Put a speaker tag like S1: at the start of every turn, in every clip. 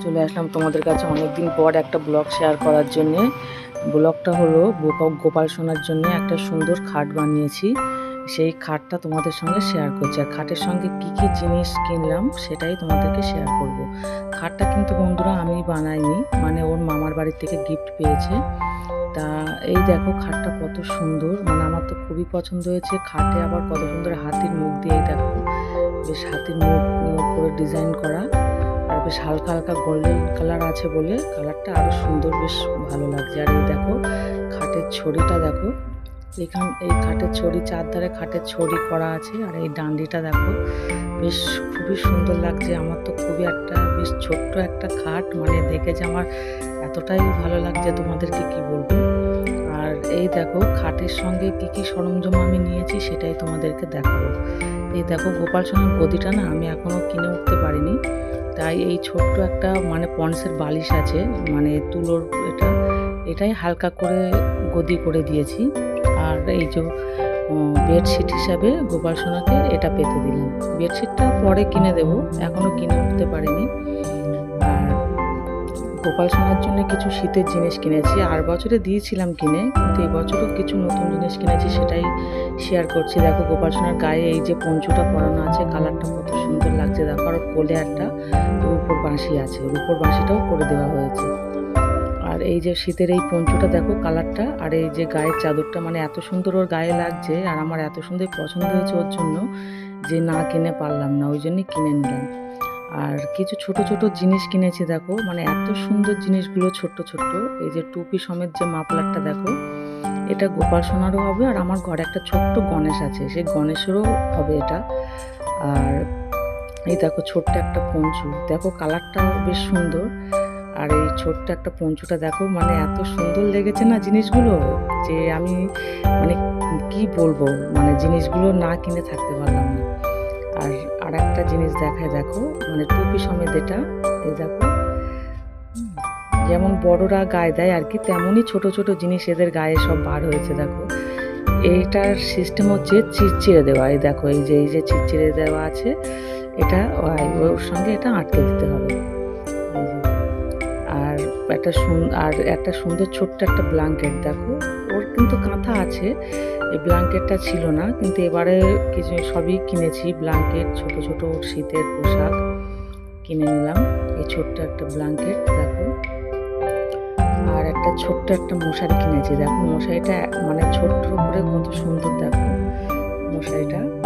S1: চলে আসলাম তোমাদের কাছে অনেকদিন পর একটা ব্লগ শেয়ার করার জন্যে। ব্লগটা হলো গোপা- গোপাল সোনার জন্য একটা সুন্দর খাট বানিয়েছি। সেই খাটটা তোমাদের সঙ্গে শেয়ার করছি। আর খাটের সঙ্গে কি কি জিনিস কিনলাম সেটাই তোমাদেরকে শেয়ার করব। খাটটা কিন্তু বন্ধুরা আমি বানাইনি মানে ওর মামার বাড়ির থেকে গিফট পেয়েছে। তা এই দেখো খাটটা কত সুন্দর মানে আমার তো খুবই পছন্দ হয়েছে। খাটে আবার কত সুন্দর হাতির মুখ দিয়ে দেখো, বেশ হাতির মুখ করে ডিজাইন করা। বেশ হালকা হালকা গোল্ডেন কালার আছে বলে কালারটা আরও সুন্দর, বেশ ভালো লাগছে। আর এই দেখো, খাটের ছড়িটা দেখো। এখান, এই খাটের ছড়ি, চারধারে খাটের ছড়ি করা আছে। আর এই ডান্ডিটা দেখো, বেশ খুবই সুন্দর লাগছে। আমার তো খুবই একটা, বেশ ছোট্ট একটা খাট। মানে দেখে যে আমার এতটাই ভালো লাগছে তোমাদেরকে কি বলব। আর এই দেখো, খাটের সঙ্গে কি কি সরঞ্জাম আমি নিয়েছি সেটাই তোমাদেরকে দেখাবো। এই দেখো, গোপাল সোনার গদিটা না আমি এখনও কিনে উঠতে পারিনি। তাই এই ছোট্ট একটা মানে পন্সের বালিশ আছে মানে তুলোর এটা, এটাই হালকা করে গদি করে দিয়েছি। আর এই যে বেডশিট হিসাবে গোপাল সোনাকে এটা পেতে দিলাম। বেডশিটটা পরে কিনে দেবো এখনও কিনে উঠতে পারিনি। গোপাল সোনার জন্য কিছু শীতের জিনিস কিনেছি। আর বছরে দিয়েছিলাম কিনে, কিন্তু এই বছরও কিছু নতুন জিনিস কিনেছি সেটাই শেয়ার করছি। দেখো গোপাল সোনার গায়ে এই যে পঞ্চুটা পরানো আছে কালারটা কত সুন্দর লাগছে। দেখো আর কোলে একটা রূপোর বাঁশি আছে রূপোর বাঁশিটাও করে দেওয়া হয়েছে। আর এই যে শীতের এই পঞ্চুটা, দেখো কালারটা আর এই যে গায়ের চাদরটা মানে এত সুন্দর ওর গায়ে লাগছে, আর আমার এত সুন্দর পছন্দ হয়েছে ওর জন্য যে না কিনে পারলাম না, ওই জন্যই কিনে নিলাম। আর কিছু ছোট ছোট জিনিস কিনেছি দেখো। মানে এত সুন্দর জিনিসগুলো ছোট্ট ছোট্ট। এই যে টুপি সমেত যে মাফলারটা দেখো, এটা গোপাল সোনারও হবে আর আমার ঘরে একটা ছোট্ট গণেশ আছে, সেই গণেশেরও হবে এটা। আর এই দেখো ছোট্ট একটা পঞ্চু। দেখো কালারটা বেশ সুন্দর। আর এই ছোট্ট একটা পঞ্চুটা দেখো মানে এত সুন্দর লেগেছে না জিনিসগুলো যে আমি মানে কি বলব? মানে জিনিসগুলো না কিনে থাকতে পারলাম না। আর আর একটা জিনিস দেখায় দেখো মানে টুপি সমেত এটা, এই দেখো। যেমন বড়রা গায়ে দেয় আর কি, তেমনই ছোট ছোট জিনিস এদের গায়ে সব বার হয়েছে, দেখো। এইটার সিস্টেম হচ্ছে চিরচিরে দেওয়া, এই দেখো, এই যে এই যে চিরচিরে দেওয়া আছে, এটা ওর সঙ্গে এটা আটকে দিতে হবে। একটা আর একটা সুন্দর ছোট্ট একটা ব্ল্যাঙ্কেট দেখো। ওর কিন্তু কাঁথা আছে, এই ব্ল্যাঙ্কেটটা ছিল না, কিন্তু এবারে কিছু, সবই কিনেছি ব্ল্যাঙ্কেট ছোট ছোট শীতের পোশাক কিনে নিলাম, এই ছোট্ট একটা ব্ল্যাঙ্কেট দেখো। আর একটা ছোট্ট একটা মশারি কিনেছি, দেখো। মশারিটা মানে ছোট্ট করে কত সুন্দর, দেখো। মশারিটা।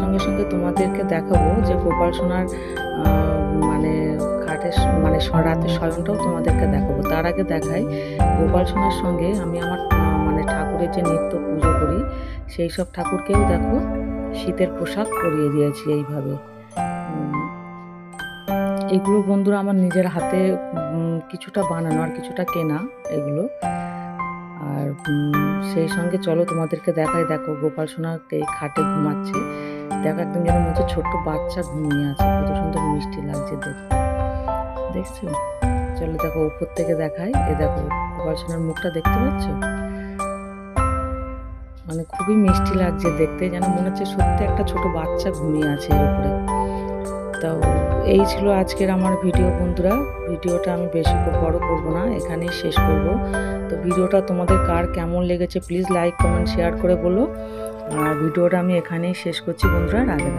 S1: সঙ্গে সঙ্গে তোমাদেরকে দেখাবো যে গোপাল সোনার মানে খাটের মানে রাতের শয়নটাও তোমাদেরকে দেখাবো। তার আগে দেখাই, গোপাল সোনার সঙ্গে আমি আমার মানে ঠাকুরের যে নিত্য পুজো করি, সেই সব ঠাকুরকেও দেখো, শীতের পোশাক পরিয়ে দিয়েছি এইভাবে। এগুলো বন্ধুরা আমার নিজের হাতে কিছুটা বানানো আর কিছুটা কেনা এগুলো। আর সেই সঙ্গে চলো তোমাদেরকে দেখাই, দেখো গোপাল সোনাকে খাটে ঘুমাচ্ছে। দেখো, একদম যেন মনে হচ্ছে ছোট্ট বাচ্চা ঘুমিয়ে আছে। কত সুন্দর মিষ্টি লাগছে দেখতে দেখছ? চলো দেখো, উপর থেকে দেখাই। এ দেখো, গোপাল সোনার মুখটা দেখতে পাচ্ছ? মানে খুবই মিষ্টি লাগছে দেখতে, যেন মনে হচ্ছে সত্যি একটা ছোট বাচ্চা ঘুমিয়ে আছে এর উপরে। তো এই ছিল আজকের আমার ভিডিও বন্ধুরা। ভিডিওটা আমি বেশি বড় করব না, এখানেই শেষ করব। তো ভিডিওটা তোমাদের কার কেমন লেগেছে প্লিজ লাইক কমেন্ট শেয়ার করে বলো। ভিডিওটা আমি এখানেই শেষ করছি বন্ধুরা রাধে।